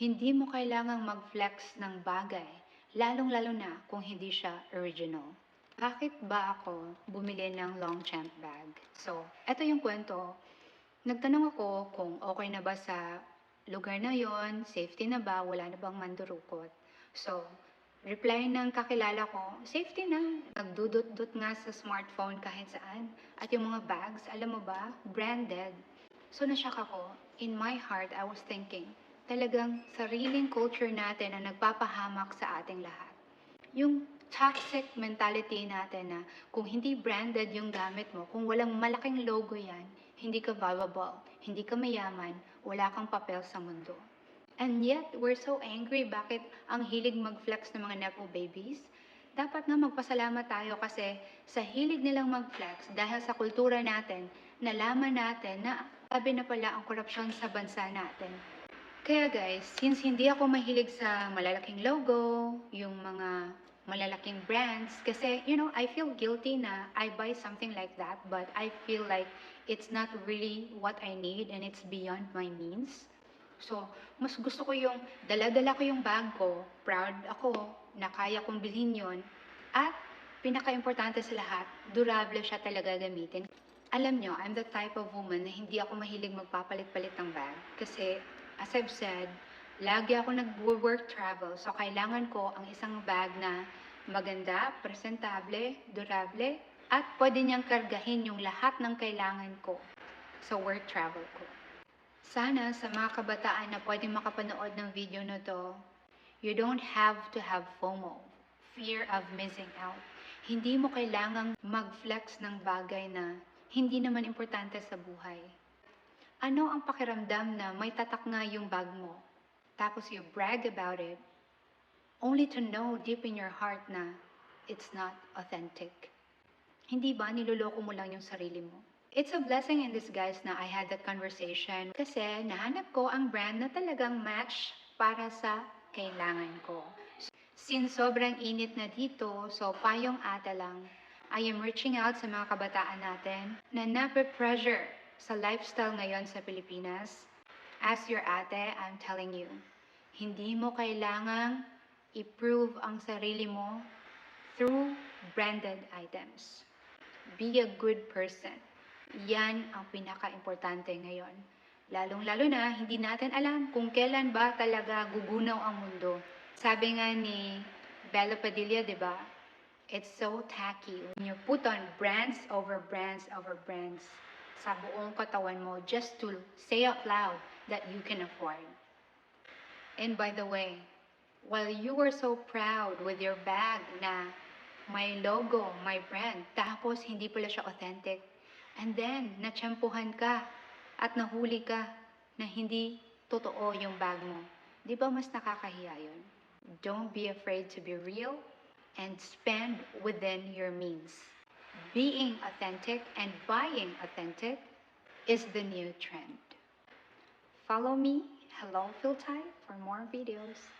Hindi mo kailangang mag-flex ng bagay, lalong-lalo na kung hindi siya original. Bakit ba ako bumili ng Longchamp bag? So, eto yung kwento. Nagtanong ako kung okay na ba sa lugar na yon, safety na ba, wala na bang mandurukot. So, reply ng kakilala ko, safety na. Nagdudot-dot nga sa smartphone kahit saan. At yung mga bags, alam mo ba, branded. So, nasyak ako. In my heart, I was thinking, talagang sariling culture natin ang nagpapahamak sa ating lahat. Yung toxic mentality natin na kung hindi branded yung gamit mo, kung walang malaking logo yan, hindi ka valuable, hindi ka mayaman, wala kang papel sa mundo. And yet, we're so angry bakit ang hilig mag-flex ng mga Nepo babies. Dapat nga magpasalamat tayo kasi sa hilig nilang mag-flex dahil sa kultura natin, nalaman natin na sabi na pala ang korupsyon sa bansa natin. Kaya guys, since hindi ako mahilig sa malalaking logo, yung mga malalaking brands, kasi, you know, I feel guilty na I buy something like that, but I feel like it's not really what I need and it's beyond my means. So, mas gusto ko yung dala-dala ko yung bag ko, proud ako na kaya kong bilhin yon at pinaka-importante sa lahat, durable siya talaga gamitin. Alam nyo, I'm the type of woman na hindi ako mahilig magpapalit-palit ng bag kasi, as I've said, lagi ako nag-work travel so kailangan ko ang isang bag na maganda, presentable, durable, at pwede niyang kargahin yung lahat ng kailangan ko sa work travel ko. Sana sa mga kabataan na pwedeng makapanood ng video na to, you don't have to have FOMO, fear of missing out. Hindi mo kailangang mag-flex ng bagay na hindi naman importante sa buhay. Ano ang pakiramdam na may tatak nga yung bag mo, tapos you brag about it, only to know deep in your heart na it's not authentic. Hindi ba niloloko mo lang yung sarili mo? It's a blessing in disguise na I had that conversation kasi nahanap ko ang brand na talagang match para sa kailangan ko. Since sobrang init na dito, so payong ata lang, I am reaching out sa mga kabataan natin na nape-pressure sa lifestyle ngayon sa Pilipinas. As your ate, I'm telling you, hindi mo kailangang i-prove ang sarili mo through branded items. Be a good person. Yan ang pinaka-importante ngayon. Lalong-lalo na, hindi natin alam kung kailan ba talaga gugunaw ang mundo. Sabi nga ni Bella Padilla, di ba? It's so tacky when you put on brands over brands over brands sa buong katawan mo just to say out loud that you can afford. And by the way, while you were so proud with your bag na may logo, may brand, tapos hindi pala siya authentic, and then natsyempohan ka at nahuli ka na hindi totoo yung bag mo, di ba mas nakakahiya yun? Don't be afraid to be real and spend within your means. Being authentic and buying authentic is the new trend. Follow me, Hello Phil Thai, for more videos.